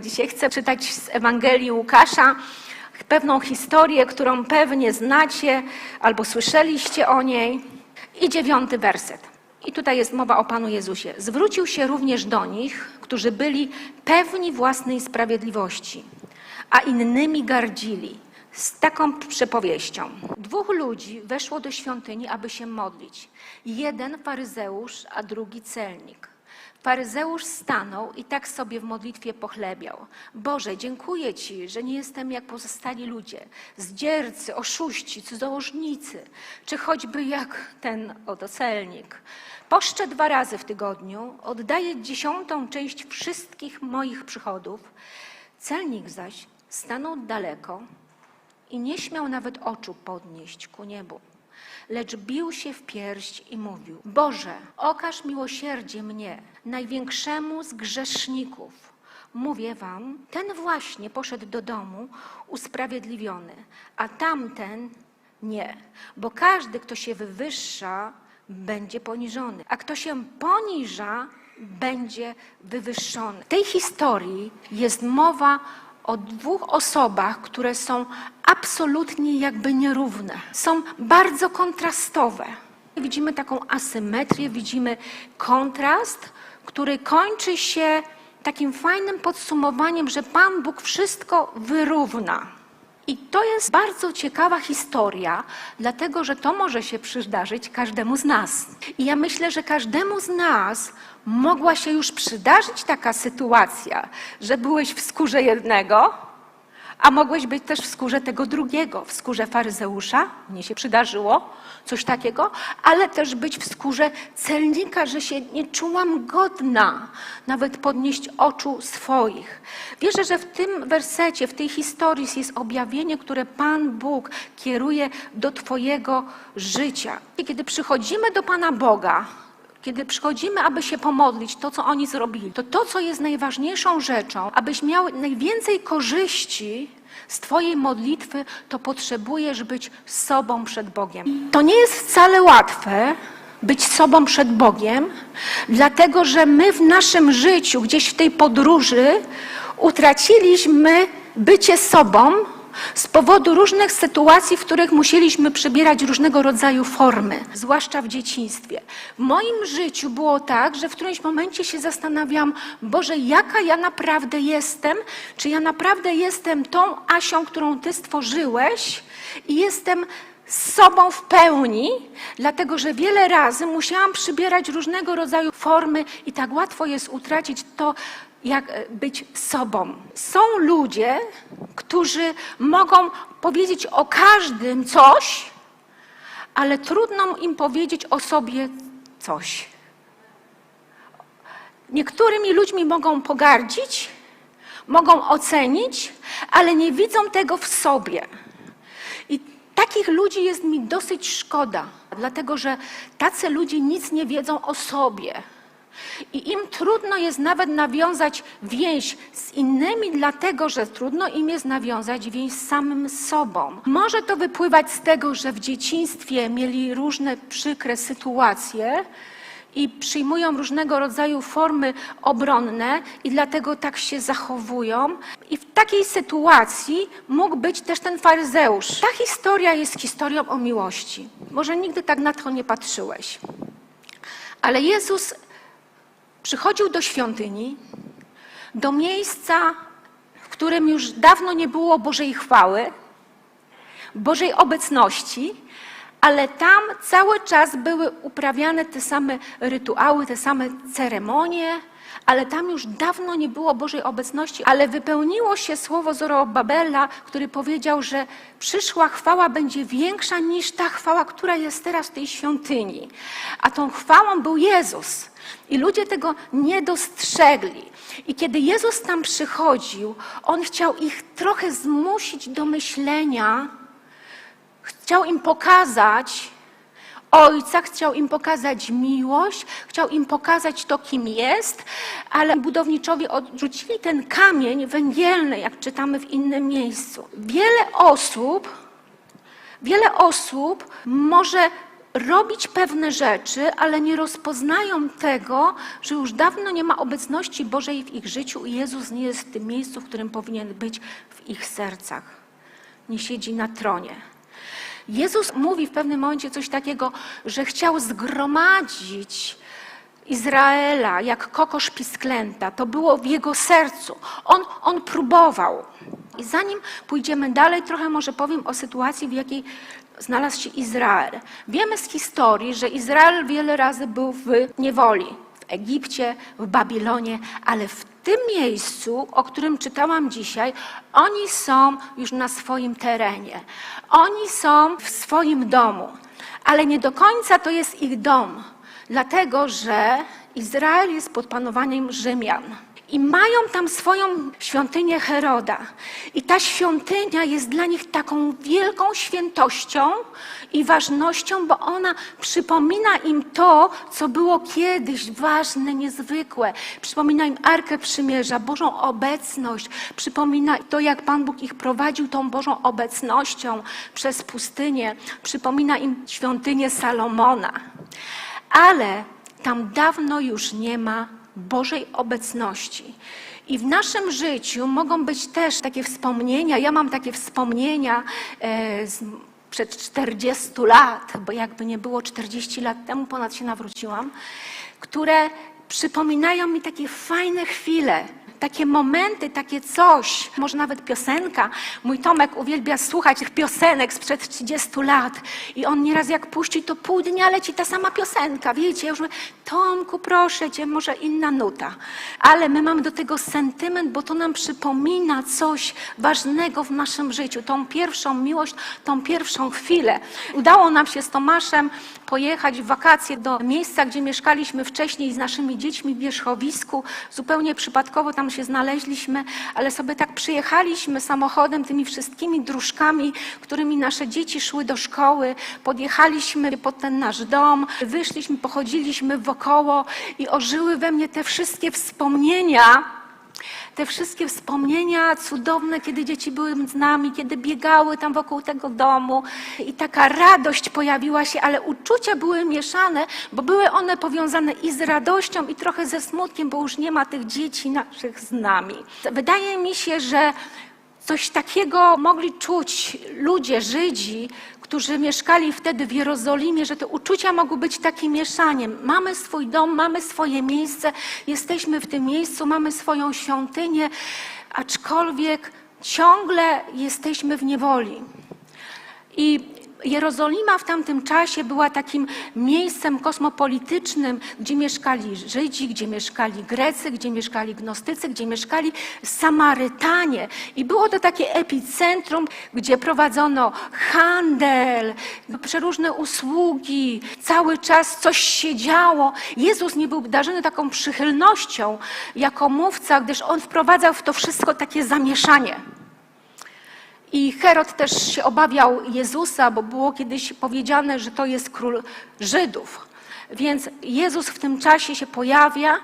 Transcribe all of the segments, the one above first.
Dzisiaj chcę czytać z Ewangelii Łukasza pewną historię, którą pewnie znacie albo słyszeliście o niej. I dziewiąty werset. I tutaj jest mowa o Panu Jezusie. Zwrócił się również do nich, którzy byli pewni własnej sprawiedliwości, a innymi gardzili. Z taką przypowieścią. Dwóch ludzi weszło do świątyni, aby się modlić. Jeden faryzeusz, a drugi celnik. Faryzeusz stanął i tak sobie w modlitwie pochlebiał. Boże, dziękuję Ci, że nie jestem jak pozostali ludzie, zdziercy, oszuści, cudzołożnicy, czy choćby jak ten oto celnik. Poszczę dwa razy w tygodniu, oddaję dziesiątą część wszystkich moich przychodów. Celnik zaś stanął daleko i nie śmiał nawet oczu podnieść ku niebu lecz bił się w pierś i mówił: Boże, okaż miłosierdzie mnie, największemu z grzeszników. Mówię wam, ten właśnie poszedł do domu usprawiedliwiony, a tamten nie, bo każdy, kto się wywyższa, będzie poniżony, a kto się poniża, będzie wywyższony. W tej historii jest mowa o dwóch osobach, które są absolutnie jakby nierówne. Są bardzo kontrastowe. Widzimy taką asymetrię, widzimy kontrast, który kończy się takim fajnym podsumowaniem, że Pan Bóg wszystko wyrówna. I to jest bardzo ciekawa historia, dlatego że to może się przydarzyć każdemu z nas. I ja myślę, że każdemu z nas mogła się już przydarzyć taka sytuacja, że byłeś w skórze jednego, a mogłeś być też w skórze tego drugiego, w skórze faryzeusza, mnie się przydarzyło coś takiego, ale też być w skórze celnika, że się nie czułam godna nawet podnieść oczu swoich. Wierzę, że w tym wersecie, w tej historii jest objawienie, które Pan Bóg kieruje do Twojego życia. Kiedy przychodzimy do Pana Boga, kiedy przychodzimy, aby się pomodlić, to co oni zrobili, to to, co jest najważniejszą rzeczą, abyś miał najwięcej korzyści z Twojej modlitwy, to potrzebujesz być sobą przed Bogiem. To nie jest wcale łatwe być sobą przed Bogiem, dlatego że my w naszym życiu, gdzieś w tej podróży, utraciliśmy bycie sobą z powodu różnych sytuacji, w których musieliśmy przybierać różnego rodzaju formy, zwłaszcza w dzieciństwie. W moim życiu było tak, że w którymś momencie się zastanawiam, Boże, jaka ja naprawdę jestem? Czy ja naprawdę jestem tą Asią, którą Ty stworzyłeś i jestem z sobą w pełni, dlatego że wiele razy musiałam przybierać różnego rodzaju formy i tak łatwo jest utracić to, jak e, być sobą. Są ludzie, którzy mogą powiedzieć o każdym coś, ale trudno im powiedzieć o sobie coś. Niektórymi ludźmi mogą pogardzić, mogą ocenić, ale nie widzą tego w sobie. I takich ludzi jest mi dosyć szkoda, dlatego że tacy ludzie nic nie wiedzą o sobie. I im trudno jest nawet nawiązać więź z innymi, dlatego że trudno im jest nawiązać więź z samym sobą. Może to wypływać z tego, że w dzieciństwie mieli różne przykre sytuacje i przyjmują różnego rodzaju formy obronne i dlatego tak się zachowują. I w takiej sytuacji mógł być też ten faryzeusz. Ta historia jest historią o miłości. Może nigdy tak na to nie patrzyłeś. Ale Jezus przychodził do świątyni, do miejsca, w którym już dawno nie było Bożej chwały, Bożej obecności, ale tam cały czas były uprawiane te same rytuały, te same ceremonie, ale tam już dawno nie było Bożej obecności, ale wypełniło się słowo Zorobabela, który powiedział, że przyszła chwała będzie większa niż ta chwała, która jest teraz w tej świątyni. A tą chwałą był Jezus. I ludzie tego nie dostrzegli. I kiedy Jezus tam przychodził, on chciał ich trochę zmusić do myślenia, chciał im pokazać, Ojca, chciał im pokazać miłość, chciał im pokazać to, kim jest, ale budowniczowie odrzucili ten kamień węgielny, jak czytamy w innym miejscu. Wiele osób, wiele osób może robić pewne rzeczy, ale nie rozpoznają tego, że już dawno nie ma obecności Bożej w ich życiu i Jezus nie jest w tym miejscu, w którym powinien być w ich sercach. Nie siedzi na tronie. Jezus mówi w pewnym momencie coś takiego, że chciał zgromadzić Izraela jak kokosz pisklęta. To było w jego sercu. On, on próbował. I zanim pójdziemy dalej, trochę może powiem o sytuacji, w jakiej znalazł się Izrael. Wiemy z historii, że Izrael wiele razy był w niewoli. W Egipcie, w Babilonie, ale w tym miejscu, o którym czytałam dzisiaj, oni są już na swoim terenie. Oni są w swoim domu, ale nie do końca to jest ich dom, dlatego że Izrael jest pod panowaniem Rzymian. I mają tam swoją świątynię Heroda. I ta świątynia jest dla nich taką wielką świętością i ważnością, bo ona przypomina im to, co było kiedyś ważne, niezwykłe. Przypomina im Arkę Przymierza, Bożą obecność. Przypomina to, jak Pan Bóg ich prowadził tą Bożą obecnością przez pustynię. Przypomina im świątynię Salomona. Ale tam dawno już nie ma Bożej obecności. I w naszym życiu mogą być też takie wspomnienia. Ja mam takie wspomnienia e, z, przed 40 lat, bo jakby nie było 40 lat temu, ponad się nawróciłam, które przypominają mi takie fajne chwile, takie momenty, takie coś, może nawet piosenka. Mój Tomek uwielbia słuchać tych piosenek sprzed 30 lat i on nieraz jak puści, to pół dnia leci ta sama piosenka, wiecie, ja już mówię, Tomku, proszę Cię, może inna nuta. Ale my mamy do tego sentyment, bo to nam przypomina coś ważnego w naszym życiu, tą pierwszą miłość, tą pierwszą chwilę. Udało nam się z Tomaszem pojechać w wakacje do miejsca, gdzie mieszkaliśmy wcześniej z naszymi dziećmi w Wierzchowisku. Zupełnie przypadkowo tam się znaleźliśmy, ale sobie tak przyjechaliśmy samochodem, tymi wszystkimi dróżkami, którymi nasze dzieci szły do szkoły. Podjechaliśmy pod ten nasz dom, wyszliśmy, pochodziliśmy wokoło i ożyły we mnie te wszystkie wspomnienia, te wszystkie wspomnienia cudowne, kiedy dzieci były z nami, kiedy biegały tam wokół tego domu i taka radość pojawiła się, ale uczucia były mieszane, bo były one powiązane i z radością, i trochę ze smutkiem, bo już nie ma tych dzieci naszych z nami. Wydaje mi się, że coś takiego mogli czuć ludzie, Żydzi, którzy mieszkali wtedy w Jerozolimie, że te uczucia mogły być takim mieszaniem. Mamy swój dom, mamy swoje miejsce, jesteśmy w tym miejscu, mamy swoją świątynię, aczkolwiek ciągle jesteśmy w niewoli. I Jerozolima w tamtym czasie była takim miejscem kosmopolitycznym, gdzie mieszkali Żydzi, gdzie mieszkali Grecy, gdzie mieszkali Gnostycy, gdzie mieszkali Samarytanie. I było to takie epicentrum, gdzie prowadzono handel, przeróżne usługi, cały czas coś się działo. Jezus nie był darzony taką przychylnością jako mówca, gdyż on wprowadzał w to wszystko takie zamieszanie. I Herod też się obawiał Jezusa, bo było kiedyś powiedziane, że to jest król Żydów. Więc Jezus w tym czasie się pojawia.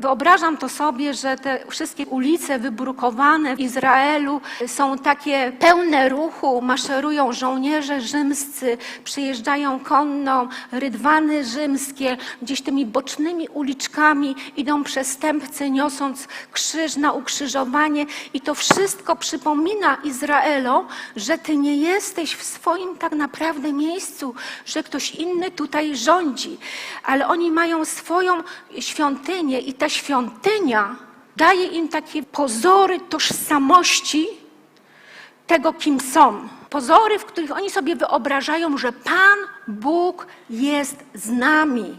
Wyobrażam to sobie, że te wszystkie ulice wybrukowane w Izraelu są takie pełne ruchu, maszerują żołnierze rzymscy, przyjeżdżają konno, rydwany rzymskie, gdzieś tymi bocznymi uliczkami idą przestępcy, niosąc krzyż na ukrzyżowanie. I to wszystko przypomina Izraelom, że ty nie jesteś w swoim tak naprawdę miejscu, że ktoś inny tutaj rządzi ale oni mają swoją świątynię i ta świątynia daje im takie pozory tożsamości tego, kim są. Pozory, w których oni sobie wyobrażają, że Pan Bóg jest z nami,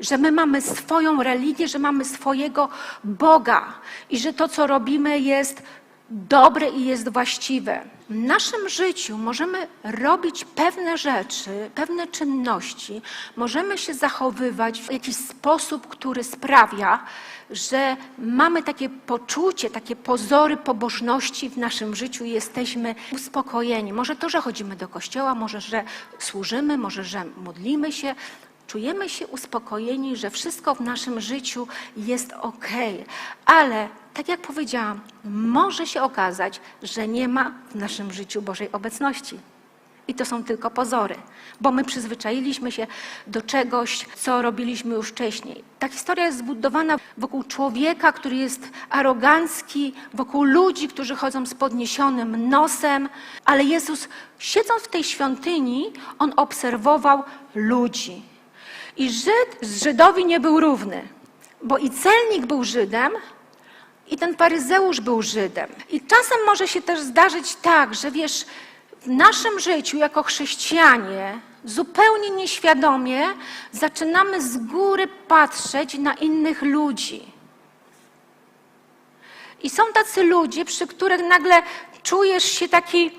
że my mamy swoją religię, że mamy swojego Boga i że to, co robimy, jest dobre i jest właściwe. W naszym życiu możemy robić pewne rzeczy, pewne czynności, możemy się zachowywać w jakiś sposób, który sprawia, że mamy takie poczucie, takie pozory pobożności w naszym życiu i jesteśmy uspokojeni. Może to, że chodzimy do kościoła, może, że służymy, może, że modlimy się, czujemy się uspokojeni, że wszystko w naszym życiu jest ok, ale tak jak powiedziałam, może się okazać, że nie ma w naszym życiu Bożej obecności. I to są tylko pozory, bo my przyzwyczailiśmy się do czegoś, co robiliśmy już wcześniej. Ta historia jest zbudowana wokół człowieka, który jest arogancki, wokół ludzi, którzy chodzą z podniesionym nosem, ale Jezus, siedząc w tej świątyni, on obserwował ludzi. I Żyd z Żydowi nie był równy, bo i celnik był Żydem, i ten faryzeusz był Żydem. I czasem może się też zdarzyć tak, że wiesz, w naszym życiu jako chrześcijanie zupełnie nieświadomie zaczynamy z góry patrzeć na innych ludzi. I są tacy ludzie, przy których nagle czujesz się taki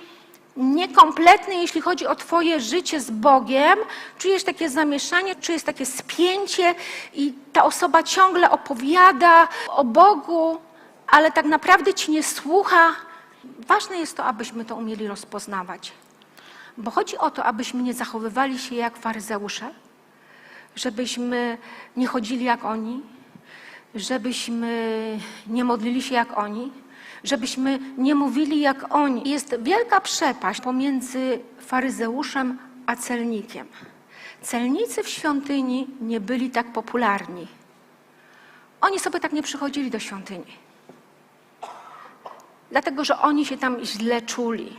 niekompletny, jeśli chodzi o Twoje życie z Bogiem, czujesz takie zamieszanie, czujesz takie spięcie i ta osoba ciągle opowiada o Bogu, ale tak naprawdę Ci nie słucha. Ważne jest to, abyśmy to umieli rozpoznawać. Bo chodzi o to, abyśmy nie zachowywali się jak faryzeusze, żebyśmy nie chodzili jak oni, żebyśmy nie modlili się jak oni, żebyśmy nie mówili jak oni. Jest wielka przepaść pomiędzy faryzeuszem a celnikiem. Celnicy w świątyni nie byli tak popularni. Oni sobie tak nie przychodzili do świątyni. Dlatego, że oni się tam źle czuli.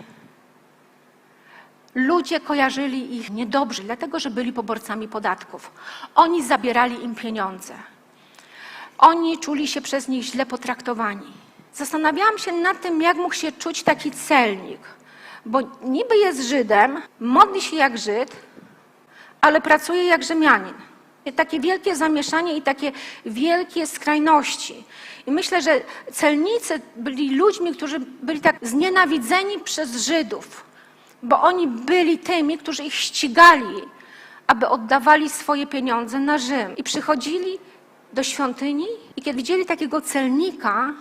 Ludzie kojarzyli ich niedobrze, dlatego że byli poborcami podatków. Oni zabierali im pieniądze. Oni czuli się przez nich źle potraktowani. Zastanawiałam się nad tym, jak mógł się czuć taki celnik, bo niby jest Żydem, modli się jak Żyd, ale pracuje jak Rzymianin. Takie wielkie zamieszanie i takie wielkie skrajności. I myślę, że celnicy byli ludźmi, którzy byli tak znienawidzeni przez Żydów, bo oni byli tymi, którzy ich ścigali, aby oddawali swoje pieniądze na Rzym. I przychodzili do świątyni i kiedy widzieli takiego celnika,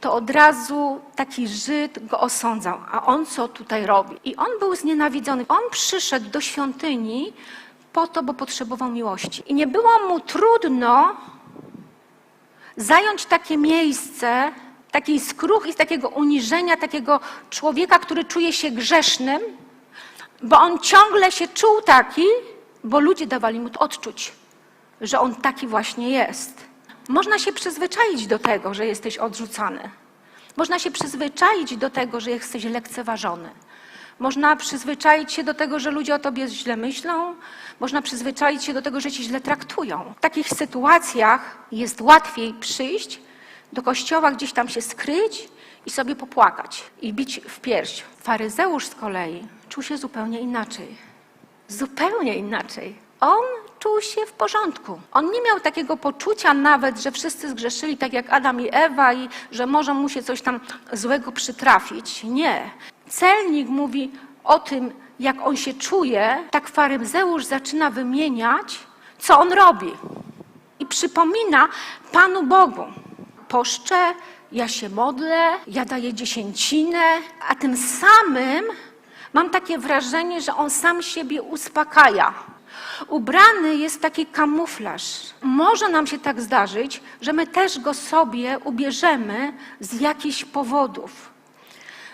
to od razu taki Żyd go osądzał. A on co tutaj robi? I on był znienawidzony. On przyszedł do świątyni po to, bo potrzebował miłości. I nie było mu trudno zająć takie miejsce, takiej skruchy, takiego uniżenia, takiego człowieka, który czuje się grzesznym, bo on ciągle się czuł taki, bo ludzie dawali mu to odczuć, że on taki właśnie jest. Można się przyzwyczaić do tego, że jesteś odrzucany. Można się przyzwyczaić do tego, że jesteś lekceważony. Można przyzwyczaić się do tego, że ludzie o tobie źle myślą. Można przyzwyczaić się do tego, że cię źle traktują. W takich sytuacjach jest łatwiej przyjść do kościoła, gdzieś tam się skryć i sobie popłakać i bić w pierś. Faryzeusz z kolei czuł się zupełnie inaczej. Zupełnie inaczej. On czuł się w porządku. On nie miał takiego poczucia nawet, że wszyscy zgrzeszyli tak jak Adam i Ewa i że może mu się coś tam złego przytrafić. Nie. Celnik mówi o tym, jak on się czuje, tak faryzeusz zaczyna wymieniać, co on robi. I przypomina Panu Bogu. Poszczę, ja się modlę, ja daję dziesięcinę, a tym samym mam takie wrażenie, że on sam siebie uspokaja. Ubrany jest taki kamuflaż. Może nam się tak zdarzyć, że my też go sobie ubierzemy z jakichś powodów.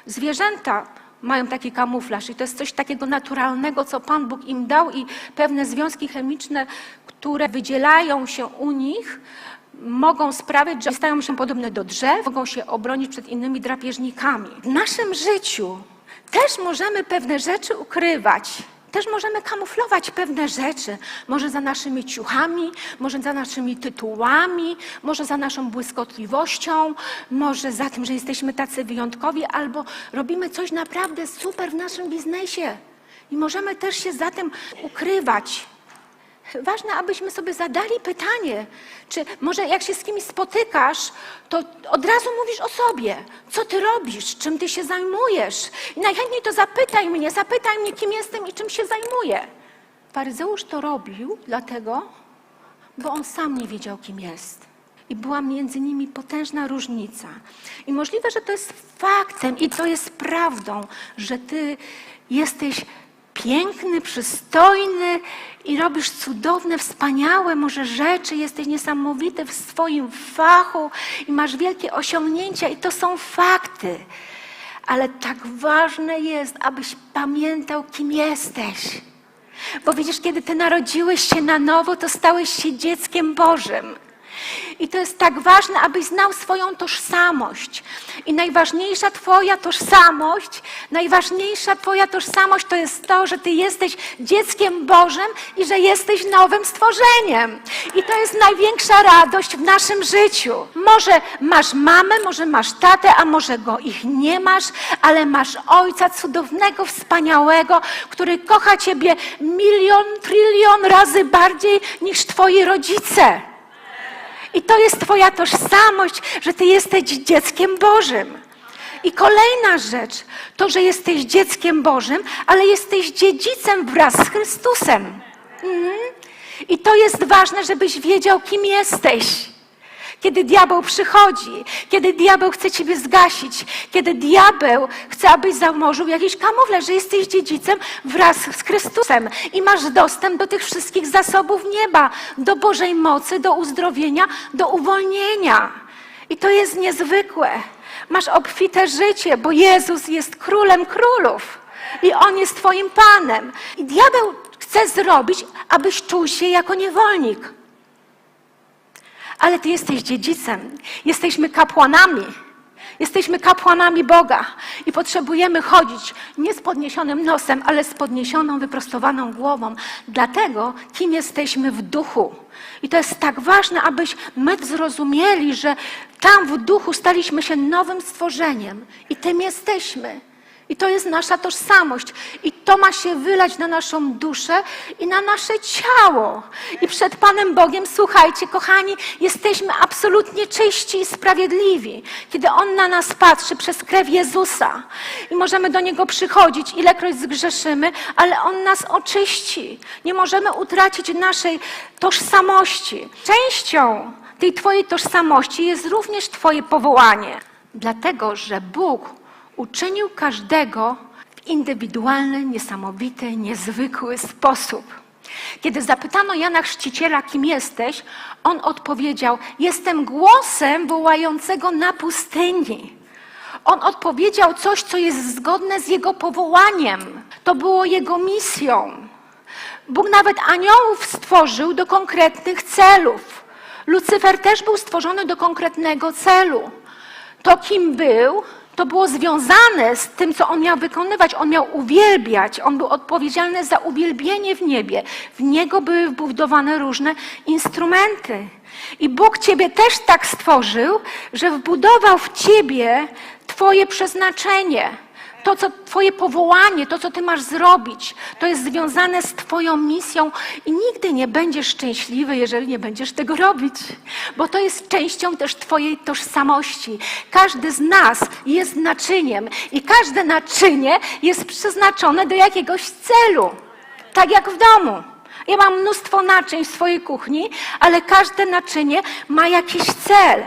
Zwierzęta mają taki kamuflaż i to jest coś takiego naturalnego, co Pan Bóg im dał i pewne związki chemiczne, które wydzielają się u nich, mogą sprawiać, że stają się podobne do drzew, mogą się obronić przed innymi drapieżnikami. W naszym życiu też możemy pewne rzeczy ukrywać. Też możemy kamuflować pewne rzeczy, może za naszymi ciuchami, może za naszymi tytułami, może za naszą błyskotliwością, może za tym, że jesteśmy tacy wyjątkowi, albo robimy coś naprawdę super w naszym biznesie i możemy też się za tym ukrywać. Ważne, abyśmy sobie zadali pytanie, czy może jak się z kimś spotykasz, to od razu mówisz o sobie, co ty robisz, czym ty się zajmujesz. I najchętniej to zapytaj mnie, zapytaj mnie, kim jestem i czym się zajmuję. Faryzeusz to robił dlatego, bo on sam nie wiedział, kim jest. I była między nimi potężna różnica. I możliwe, że to jest faktem i to jest prawdą, że ty jesteś piękny, przystojny i robisz cudowne, wspaniałe może rzeczy, jesteś niesamowity w swoim fachu i masz wielkie osiągnięcia i to są fakty. Ale tak ważne jest, abyś pamiętał, kim jesteś. Bo widzisz, kiedy ty narodziłeś się na nowo, to stałeś się dzieckiem Bożym. I to jest tak ważne, abyś znał swoją tożsamość. I najważniejsza Twoja tożsamość, najważniejsza Twoja tożsamość to jest to, że Ty jesteś dzieckiem Bożym i że jesteś nowym stworzeniem. I to jest największa radość w naszym życiu. Może masz mamę, może masz tatę, a może go ich nie masz, ale masz ojca cudownego, wspaniałego, który kocha Ciebie milion, trylion razy bardziej niż Twoi rodzice. I to jest Twoja tożsamość, że Ty jesteś dzieckiem Bożym. I kolejna rzecz, to, że jesteś dzieckiem Bożym, ale jesteś dziedzicem wraz z Chrystusem. Mhm. I to jest ważne, żebyś wiedział, kim jesteś. Kiedy diabeł przychodzi, kiedy diabeł chce ciebie zgasić, kiedy diabeł chce, abyś założył jakiś kamuflaż, że jesteś dziedzicem wraz z Chrystusem i masz dostęp do tych wszystkich zasobów nieba, do Bożej mocy, do uzdrowienia, do uwolnienia. I to jest niezwykłe. Masz obfite życie, bo Jezus jest królem królów i On jest Twoim Panem. I diabeł chce zrobić, abyś czuł się jako niewolnik. Ale Ty jesteś dziedzicem. Jesteśmy kapłanami. Jesteśmy kapłanami Boga i potrzebujemy chodzić nie z podniesionym nosem, ale z podniesioną, wyprostowaną głową. Dlatego, kim jesteśmy w duchu. I to jest tak ważne, abyś my zrozumieli, że tam w duchu staliśmy się nowym stworzeniem i tym jesteśmy. I to jest nasza tożsamość. I to ma się wylać na naszą duszę i na nasze ciało. I przed Panem Bogiem, słuchajcie, kochani, jesteśmy absolutnie czyści i sprawiedliwi. Kiedy On na nas patrzy przez krew Jezusa i możemy do Niego przychodzić, ilekroć zgrzeszymy, ale On nas oczyści. Nie możemy utracić naszej tożsamości. Częścią tej Twojej tożsamości jest również Twoje powołanie. Dlatego, że Bóg uczynił każdego w indywidualny, niesamowity, niezwykły sposób. Kiedy zapytano Jana Chrzciciela, kim jesteś, on odpowiedział: Jestem głosem wołającego na pustyni. On odpowiedział coś, co jest zgodne z jego powołaniem. To było jego misją. Bóg nawet aniołów stworzył do konkretnych celów. Lucyfer też był stworzony do konkretnego celu. To, kim był, to było związane z tym, co on miał wykonywać. On miał uwielbiać, on był odpowiedzialny za uwielbienie w niebie. W niego były wbudowane różne instrumenty. I Bóg ciebie też tak stworzył, że wbudował w ciebie Twoje przeznaczenie. To, co Twoje powołanie, to, co Ty masz zrobić, to jest związane z Twoją misją i nigdy nie będziesz szczęśliwy, jeżeli nie będziesz tego robić, bo to jest częścią też Twojej tożsamości. Każdy z nas jest naczyniem i każde naczynie jest przeznaczone do jakiegoś celu, tak jak w domu. Ja mam mnóstwo naczyń w swojej kuchni, ale każde naczynie ma jakiś cel.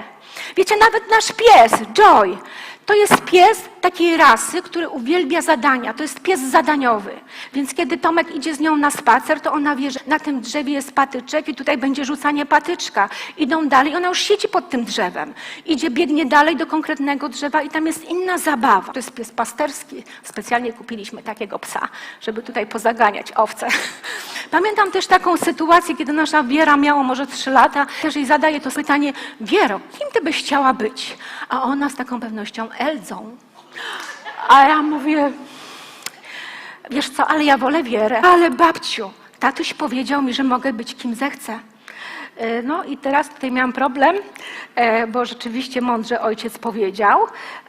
Wiecie, nawet nasz pies, Joy, to jest pies takiej rasy, który uwielbia zadania. To jest pies zadaniowy. Więc kiedy Tomek idzie z nią na spacer, to ona wie, że na tym drzewie jest patyczek i tutaj będzie rzucanie patyczka. Idą dalej, ona już siedzi pod tym drzewem. Idzie, biegnie dalej do konkretnego drzewa i tam jest inna zabawa. To jest pies pasterski. Specjalnie kupiliśmy takiego psa, żeby tutaj pozaganiać owce. Pamiętam też taką sytuację, kiedy nasza Wiera miała może trzy lata. Też jej zadaje to pytanie, Wiero, kim ty byś chciała być? A ona z taką pewnością, Eldzą. A ja mówię, wiesz co, ale ja wolę Wierę. Ale babciu, tatuś powiedział mi, że mogę być kim zechcę. E, No i teraz tutaj miałam problem, bo rzeczywiście mądrze ojciec powiedział,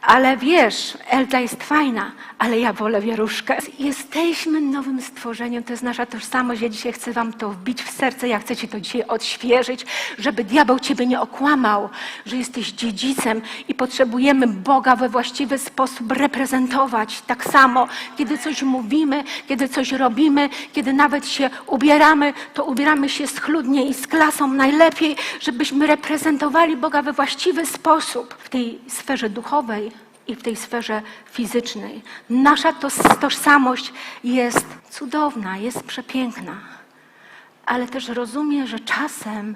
ale wiesz, Elza jest fajna, ale ja wolę wieruszkę. Jesteśmy nowym stworzeniem, to jest nasza tożsamość. Ja dzisiaj chcę wam to wbić w serce, ja chcę ci to dzisiaj odświeżyć, żeby diabeł ciebie nie okłamał, że jesteś dziedzicem i potrzebujemy Boga we właściwy sposób reprezentować. Tak samo, kiedy coś mówimy, kiedy coś robimy, kiedy nawet się ubieramy, to ubieramy się schludnie i z klasą najlepiej, żebyśmy reprezentowali Boga we właściwy sposób w tej sferze duchowej i w tej sferze fizycznej. Nasza tożsamość jest cudowna, jest przepiękna, ale też rozumiem, że czasem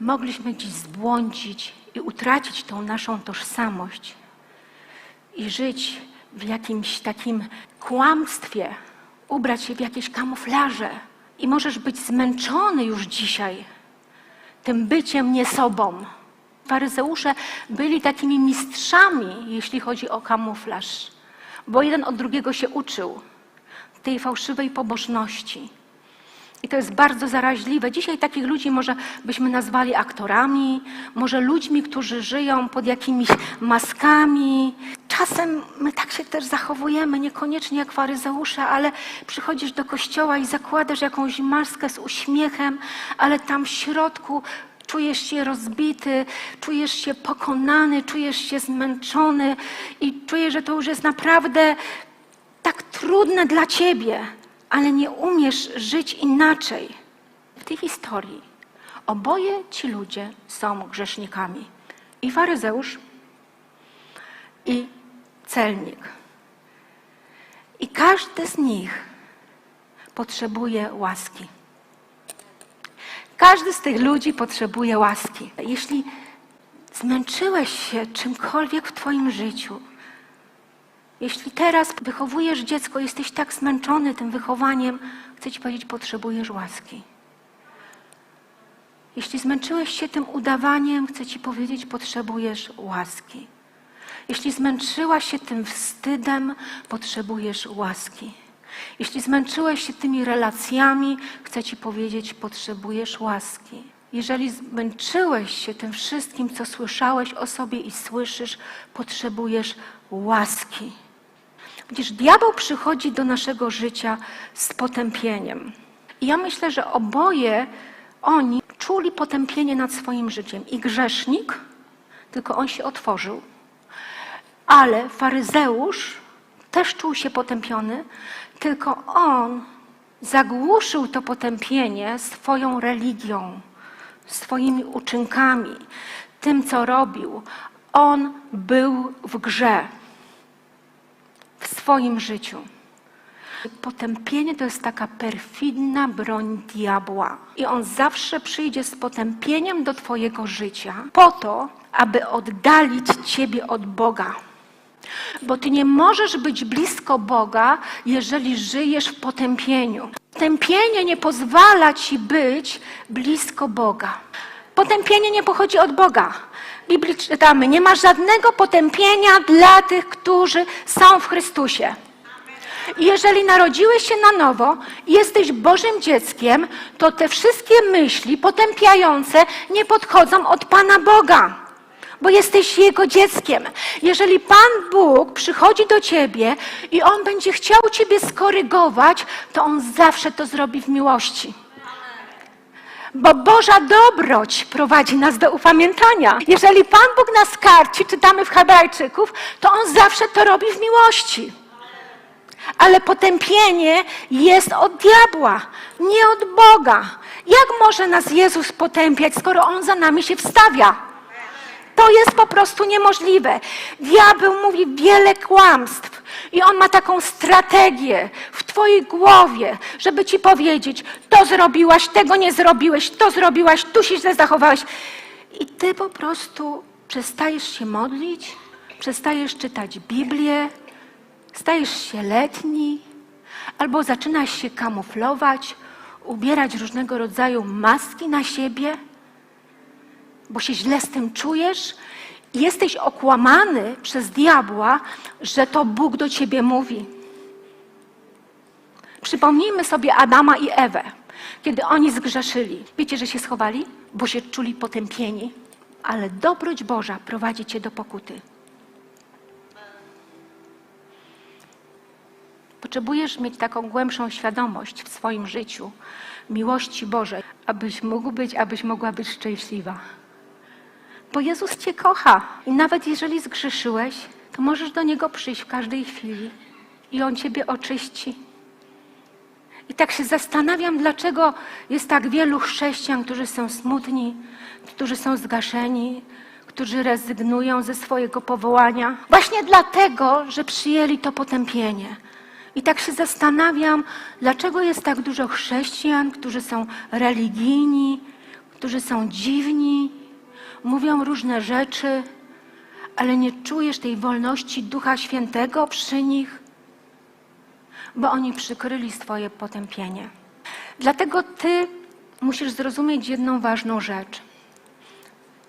mogliśmy gdzieś zbłądzić i utracić tą naszą tożsamość. i żyć w jakimś takim kłamstwie, ubrać się w jakieś kamuflaże. I możesz być zmęczony już dzisiaj tym byciem nie sobą. Faryzeusze byli takimi mistrzami, jeśli chodzi o kamuflaż, bo jeden od drugiego się uczył tej fałszywej pobożności. I to jest bardzo zaraźliwe. Dzisiaj takich ludzi może byśmy nazwali aktorami, może ludźmi, którzy żyją pod jakimiś maskami. Czasem my tak się też zachowujemy, niekoniecznie jak faryzeusze, ale przychodzisz do kościoła i zakładasz jakąś maskę z uśmiechem, ale tam w środku czujesz się rozbity, czujesz się pokonany, czujesz się zmęczony i czujesz, że to już jest naprawdę tak trudne dla ciebie, ale nie umiesz żyć inaczej. W tej historii oboje ci ludzie są grzesznikami. I faryzeusz, i celnik. I każdy z nich potrzebuje łaski. Każdy z tych ludzi potrzebuje łaski. Jeśli zmęczyłeś się czymkolwiek w Twoim życiu, jeśli teraz wychowujesz dziecko, jesteś tak zmęczony tym wychowaniem, chcę Ci powiedzieć, potrzebujesz łaski. Jeśli zmęczyłeś się tym udawaniem, chcę Ci powiedzieć, potrzebujesz łaski. Jeśli zmęczyłaś się tym wstydem, potrzebujesz łaski. Jeśli zmęczyłeś się tymi relacjami, chcę Ci powiedzieć, potrzebujesz łaski. Jeżeli zmęczyłeś się tym wszystkim, co słyszałeś o sobie i słyszysz, potrzebujesz łaski. Widzisz, diabeł przychodzi do naszego życia z potępieniem. I ja myślę, że oboje oni czuli potępienie nad swoim życiem. I grzesznik, tylko on się otworzył. Ale faryzeusz też czuł się potępiony, tylko on zagłuszył to potępienie swoją religią, swoimi uczynkami, tym, co robił. On był w grze w swoim życiu. Potępienie to jest taka perfidna broń diabła. I on zawsze przyjdzie z potępieniem do Twojego życia po to, aby oddalić Ciebie od Boga. Bo Ty nie możesz być blisko Boga, jeżeli żyjesz w potępieniu. Potępienie nie pozwala Ci być blisko Boga. Potępienie nie pochodzi od Boga. Biblii czytamy, nie ma żadnego potępienia dla tych, którzy są w Chrystusie. I jeżeli narodziłeś się na nowo i jesteś Bożym dzieckiem, to te wszystkie myśli potępiające nie podchodzą od Pana Boga, bo jesteś Jego dzieckiem. Jeżeli Pan Bóg przychodzi do Ciebie i On będzie chciał Ciebie skorygować, to On zawsze to zrobi w miłości. Bo Boża dobroć prowadzi nas do upamiętania. Jeżeli Pan Bóg nas karci, czytamy w Hebrajczyków, to On zawsze to robi w miłości. Ale potępienie jest od diabła, nie od Boga. Jak może nas Jezus potępiać, skoro On za nami się wstawia? To jest po prostu niemożliwe. Diabeł mówi wiele kłamstw i on ma taką strategię w twojej głowie, żeby ci powiedzieć, to zrobiłaś, tego nie zrobiłeś, to zrobiłaś, tu się źle zachowałeś. I ty po prostu przestajesz się modlić, przestajesz czytać Biblię, stajesz się letni, albo zaczynasz się kamuflować, ubierać różnego rodzaju maski na siebie bo się źle z tym czujesz jesteś okłamany przez diabła, że to Bóg do ciebie mówi. Przypomnijmy sobie Adama i Ewę, kiedy oni zgrzeszyli. Wiecie, że się schowali? Bo się czuli potępieni. Ale dobroć Boża prowadzi cię do pokuty. Potrzebujesz mieć taką głębszą świadomość w swoim życiu miłości Bożej, abyś mógł być, abyś mogła być szczęśliwa. Bo Jezus Cię kocha i nawet jeżeli zgrzeszyłeś, to możesz do Niego przyjść w każdej chwili i On Ciebie oczyści. I tak się zastanawiam, dlaczego jest tak wielu chrześcijan, którzy są smutni, którzy są zgaszeni, którzy rezygnują ze swojego powołania. Właśnie dlatego, że przyjęli to potępienie. I tak się zastanawiam, dlaczego jest tak dużo chrześcijan, którzy są religijni, którzy są dziwni, mówią różne rzeczy, ale nie czujesz tej wolności Ducha Świętego przy nich, bo oni przykryli swoje potępienie. Dlatego ty musisz zrozumieć jedną ważną rzecz.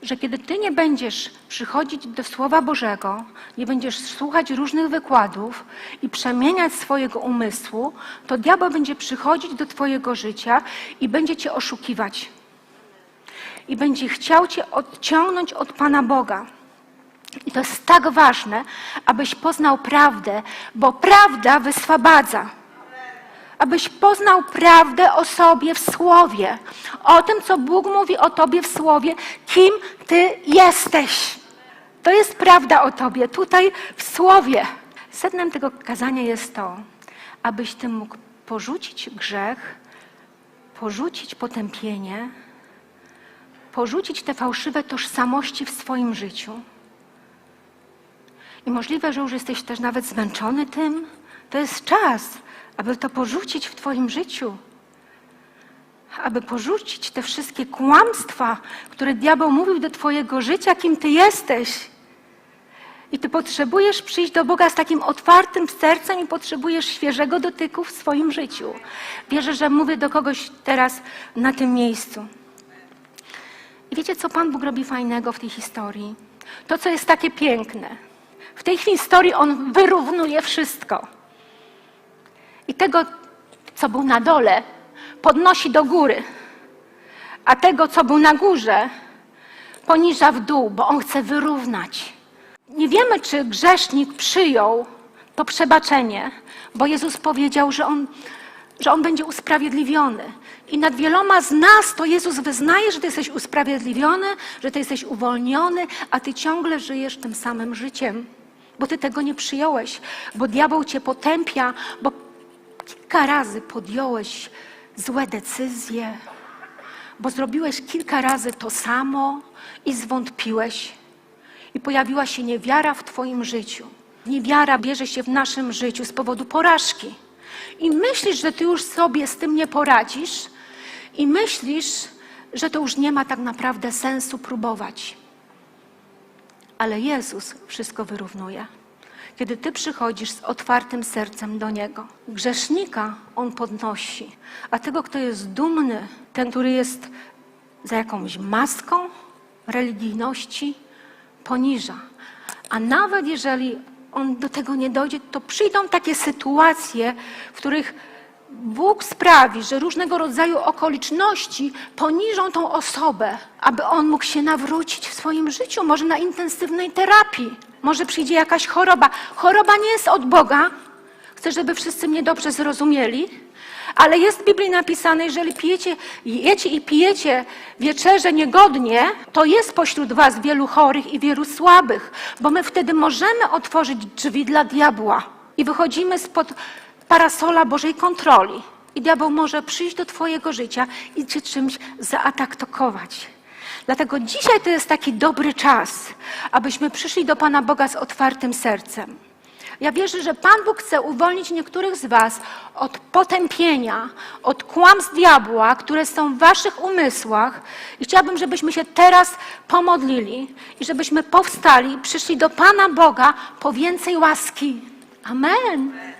Że kiedy ty nie będziesz przychodzić do Słowa Bożego, nie będziesz słuchać różnych wykładów i przemieniać swojego umysłu, to diabeł będzie przychodzić do twojego życia i będzie cię oszukiwać. I będzie chciał cię odciągnąć od Pana Boga. I to jest tak ważne, abyś poznał prawdę, bo prawda wyswobadza. Abyś poznał prawdę o sobie w Słowie, o tym, co Bóg mówi o Tobie w Słowie, kim Ty jesteś. To jest prawda o Tobie, tutaj w Słowie. Sednem tego kazania jest to, abyś Ty mógł porzucić grzech, porzucić potępienie, porzucić te fałszywe tożsamości w swoim życiu. I możliwe, że już jesteś też nawet zmęczony tym. To jest czas, aby to porzucić w Twoim życiu. Aby porzucić te wszystkie kłamstwa, które diabeł mówił do Twojego życia, kim Ty jesteś. I Ty potrzebujesz przyjść do Boga z takim otwartym sercem i potrzebujesz świeżego dotyku w swoim życiu. Wierzę, że mówię do kogoś teraz na tym miejscu. I wiecie, co Pan Bóg robi fajnego w tej historii? To, co jest takie piękne. W tej historii On wyrównuje wszystko. I tego, co był na dole, podnosi do góry, a tego, co był na górze, poniża w dół, bo On chce wyrównać. Nie wiemy, czy grzesznik przyjął to przebaczenie, bo Jezus powiedział, że On, że on będzie usprawiedliwiony. I nad wieloma z nas to Jezus wyznaje, że Ty jesteś usprawiedliwiony, że Ty jesteś uwolniony, a Ty ciągle żyjesz tym samym życiem, bo Ty tego nie przyjąłeś, bo diabeł Cię potępia, bo kilka razy podjąłeś złe decyzje, bo zrobiłeś kilka razy to samo i zwątpiłeś. I pojawiła się niewiara w Twoim życiu. Niewiara bierze się w naszym życiu z powodu porażki. I myślisz, że Ty już sobie z tym nie poradzisz, i myślisz, że to już nie ma tak naprawdę sensu próbować. Ale Jezus wszystko wyrównuje. Kiedy Ty przychodzisz z otwartym sercem do Niego, grzesznika On podnosi, a tego, kto jest dumny, ten, który jest za jakąś maską religijności, poniża. A nawet jeżeli on do tego nie dojdzie, to przyjdą takie sytuacje, w których Bóg sprawi, że różnego rodzaju okoliczności poniżą tą osobę, aby on mógł się nawrócić w swoim życiu, może na intensywnej terapii, może przyjdzie jakaś choroba. Choroba nie jest od Boga. Chcę, żeby wszyscy mnie dobrze zrozumieli. Ale jest w Biblii napisane, jeżeli pijecie, jecie i pijecie wieczerze niegodnie, to jest pośród was wielu chorych i wielu słabych, bo my wtedy możemy otworzyć drzwi dla diabła i wychodzimy spod parasola Bożej kontroli. I diabeł może przyjść do twojego życia i cię czymś zaatakować. Dlatego dzisiaj to jest taki dobry czas, abyśmy przyszli do Pana Boga z otwartym sercem. Ja wierzę, że Pan Bóg chce uwolnić niektórych z Was od potępienia, od kłamstw diabła, które są w Waszych umysłach. I chciałabym, żebyśmy się teraz pomodlili i żebyśmy powstali przyszli do Pana Boga po więcej łaski. Amen.